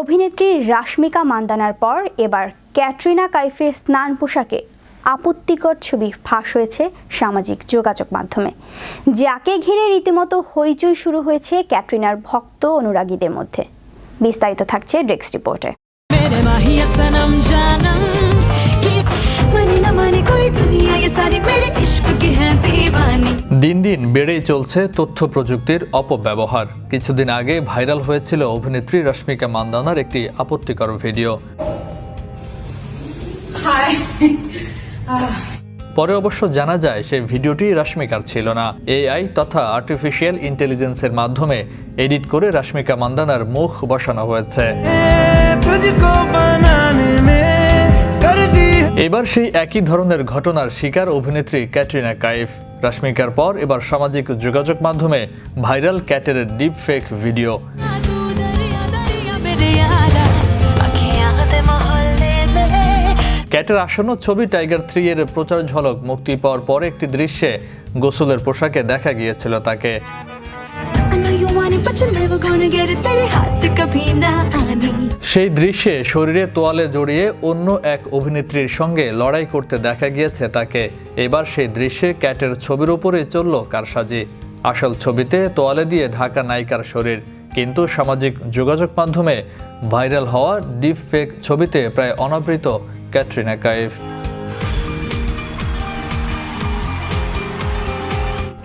অভিনেত্রী রাশমিকা মান্দানার পর এবার ক্যাটরিনা কাইফের স্নান পোশাকে আপত্তিকর ছবি ফাঁস হয়েছে সামাজিক যোগাযোগ মাধ্যমে। যাকে ঘিরে রীতিমতো হইচই শুরু হয়েছে ক্যাটরিনার ভক্ত অনুরাগীদের মধ্যে। বিস্তারিত থাকছে ড্রেক্স রিপোর্টে। দিন বেড়েই চলছে তথ্য প্রযুক্তির অপব্যবহার। কিছুদিন আগে ভাইরাল হয়েছিল অভিনেত্রী রশ্মিকা মান্দানার একটি আপত্তিকর ভিডিও। পরে অবশ্য জানা যায় সেই ভিডিওটি রাশ্মিকার ছিল না। এআই তথা আর্টিফিশিয়াল ইন্টেলিজেন্সের মাধ্যমে এডিট করে রাশ্মিকা মান্দানার মুখ বসানো হয়েছে। এবার সেই একই ধরনের ঘটনার শিকার অভিনেত্রী ক্যাটরিনা কাইফ। রাশ্মিকার পর এবার সামাজিক যোগাযোগ মাধ্যমে ভাইরাল ক্যাটের ডিপ ফেক ভিডিও। ক্যাটের আসন্ন ছবি টাইগার থ্রি এর প্রচার ঝলক মুক্তি পাওয়ার পর একটি দৃশ্যে গোসলের পোশাকে দেখা গিয়েছিল তাকে। সেই দৃশ্যে শরীরে তোয়ালে জড়িয়ে অন্য এক অভিনেত্রীর সঙ্গে লড়াই করতে দেখা গিয়েছে তাকে। এবার সেই দৃশ্যে ক্যাটের ছবির উপরে চলল কারসাজি। আসল ছবিতে তোয়ালে দিয়ে ঢাকা নায়িকার শরীর। কিন্তু সামাজিক যোগাযোগ মাধ্যমে ভাইরাল হওয়া ডিপ ফেক ছবিতে প্রায় অনাবৃত ক্যাটরিনা কাইফ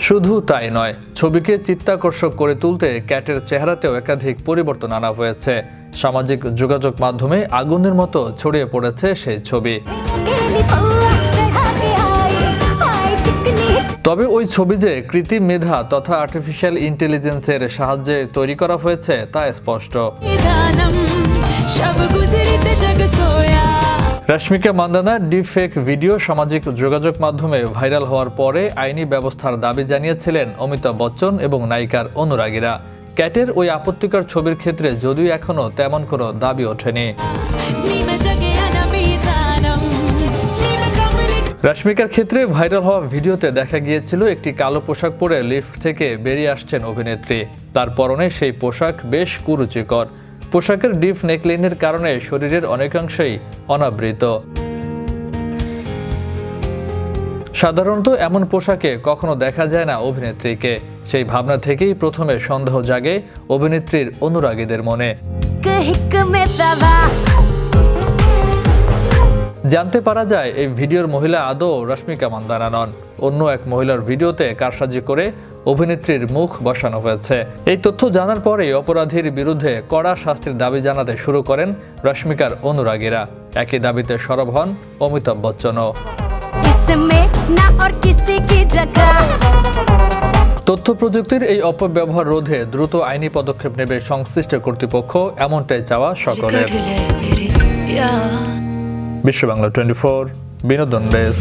শুধু তাই নয়, ছবিকে চিত্তাকর্ষক করে তুলতে ক্যাটের চেহারাতেও একাধিক পরিবর্তন আনা হয়েছে। সামাজিক যোগাযোগ মাধ্যমে আগুনের মতো ছড়িয়ে পড়েছে সেই ছবি। তবে ওই ছবি যে কৃত্রিম মেধা তথা আর্টিফিশিয়াল ইন্টেলিজেন্সের সাহায্যে তৈরি করা হয়েছে, তা স্পষ্ট। রশ্মিকা মান্দানার ডিফেক ভিডিও সামাজিক যোগাযোগ মাধ্যমে ভাইরাল হওয়ার পরে আইনি ব্যবস্থার দাবি জানিয়েছিলেন অমিতাভ বচ্চন এবং নায়িকার অনুরাগীরা। ক্যাটের ওই আপত্তিকর ছবির ক্ষেত্রে যদিও এখনও তেমন কোনো দাবি ওঠেনি। রশ্মিকার ক্ষেত্রে ভাইরাল হওয়া ভিডিওতে দেখা গিয়েছিল একটি কালো পোশাক পরে লিফট থেকে বেরিয়ে আসছেন অভিনেত্রী। তার পরনে সেই পোশাক বেশ কুরুচিকর। পোশাকের ডিপ নেকলাইনের কারণে শরীরের অনেকাংশই অনাবৃত। সাধারণত এমন পোশাকে কখনো দেখা যায় না অভিনেত্রীকে। সেই ভাবনা থেকেই প্রথমে সন্দেহ জাগে অভিনেত্রীর অনুরাগীদের মনে। জানতে পারা যায়, এই ভিডিওর মহিলা আদৌ রশ্মিকা মান্দানা নন। অন্য এক মহিলার ভিডিওতে কারসাজি করে অভিনেত্রীর মুখ বসানো হয়েছে। এই তথ্য জানার পরেই অপরাধীর বিরুদ্ধে কড়া শাস্তির দাবি জানাতে শুরু করেন রশ্মিকার অনুরাগীরা। একই দাবিতে সরব হন অমিতাভ বচ্চনও। তথ্য প্রযুক্তির এই অপব্যবহার রোধে দ্রুত আইনি পদক্ষেপ নেবে সংশ্লিষ্ট কর্তৃপক্ষ এমনটাই চাওয়া সকলের। বিশ্ব বাংলা টোয়েন্টি ফোর বিনোদন বেশ